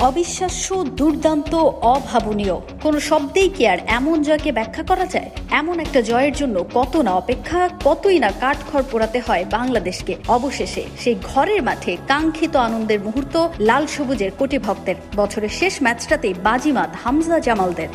অবিশ্বাস্য, দুর্দান্ত, অভাবনীয়। কোনো শব্দেই কি আর এমন জয়কে ব্যাখ্যা করা যায়? এমন একটা জয়ের জন্য কত না অপেক্ষা, কতই না কাঠখড় পোড়াতে হয় বাংলাদেশকে অবশেষে। সেই ঘরের মাঠে কাঙ্ক্ষিত আনন্দের মুহূর্ত, লাল সবুজের কোটি ভক্তের বছরের শেষ ম্যাচটাতেই বাজিমাত হামজা জামালদের।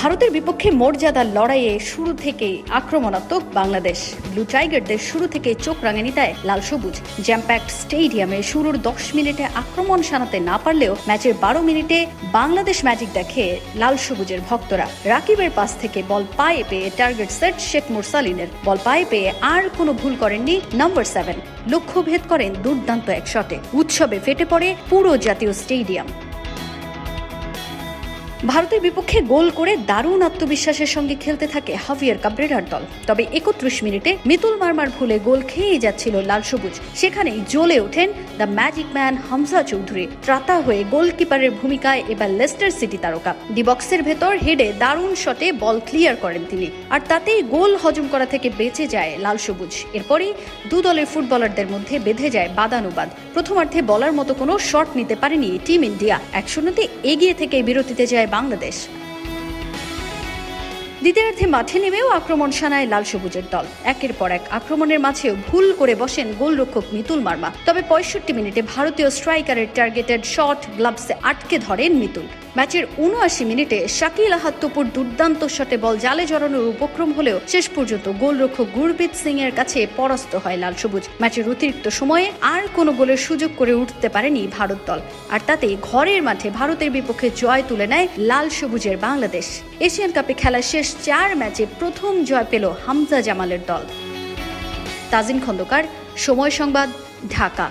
ভারতের বিপক্ষে মর্যাদার লড়াইয়ে শুরু থেকেই আক্রমণাত্মক বাংলাদেশ। ব্লু টাইগারদের শুরু থেকে চোখ রাঙানি দেয় লাল সবুজ। জ্যাম্প্যাক্ট স্টেডিয়ামে শুরুর দশ মিনিটে আক্রমণ সানাতে না পারলেও ম্যাচের বারো মিনিটে বাংলাদেশ ম্যাজিক দেখে লাল সবুজের ভক্তরা। রাকিবের পাস থেকে বল পায়ে পেয়ে টার্গেট সেট শেখ মুরসালিনের। বল পায়ে পেয়ে আর কোনো ভুল করেননি নম্বর সেভেন। লক্ষ্যভেদ করেন দুর্দান্ত এক শটে। উৎসবে ফেটে পড়ে পুরো জাতীয় স্টেডিয়াম। ভারতের বিপক্ষে গোল করে দারুণ আত্মবিশ্বাসের সঙ্গে খেলতে থাকে হাভিয়ার কাবরেরার দল। তবে একত্রিশ মিনিটে মিতুল মারমার ভুলে গোল খেয়েই যাচ্ছিল লাল সবুজ। সেখানেই জ্বলে ওঠেন the magic man Hamza Chowdhury. ত্রাতা হয়ে গোলকিপারের ভূমিকায় এবার লেস্টার সিটি তারকা। ডিবক্সের ভেতর হেডে দারুণ শটে বল ক্লিয়ার করেন তিনি। আর তাতেই গোল হজম করা থেকে বেঁচে যায় লাল সবুজ। এরপরই দু দলের ফুটবলারদের মধ্যে বেঁধে যায় বাদানুবাদ। প্রথমার্ধে বলার মতো কোনো শট নিতে পারেনি টিম ইন্ডিয়া। এক শূন্যতে এগিয়ে থেকে বিরতিতে যায় বাংলাদেশ। দ্বিতীয়ার্ধে মাঠে নেমেও আক্রমণ সানায় লাল সবুজের দল। একের পর এক আক্রমণের মাঝেও ভুল করে বসেন গোলরক্ষক মিতুল মার্মা। তবে পঁয়ষট্টি মিনিটে ভারতীয় স্ট্রাইকারের টার্গেটেড শট গ্লাভসে আটকে ধরেন মিতুল। ম্যাচের উনআশি মিনিটে শাকিল আহাত্তপুর দুর্দান্ত শটে বল জালে জড়ানোর উপক্রম হলেও শেষ পর্যন্ত গোলরক্ষক গুরবিত সিং এর কাছে পরাস্ত হয় লাল সবুজ। ম্যাচের অতিরিক্ত সময়ে আর কোনো গোলের সুযোগ করে উঠতে পারেনি ভারত দল। আর তাতেই ঘরের মাঠে ভারতের বিপক্ষে জয় তুলে নেয় লাল সবুজের বাংলাদেশ। এশিয়ান কাপে খেলা শেষ চার ম্যাচে প্রথম জয় পেল হামজা জামালের দল। তাজিন খন্দকার সময় সংবাদ ঢাকা।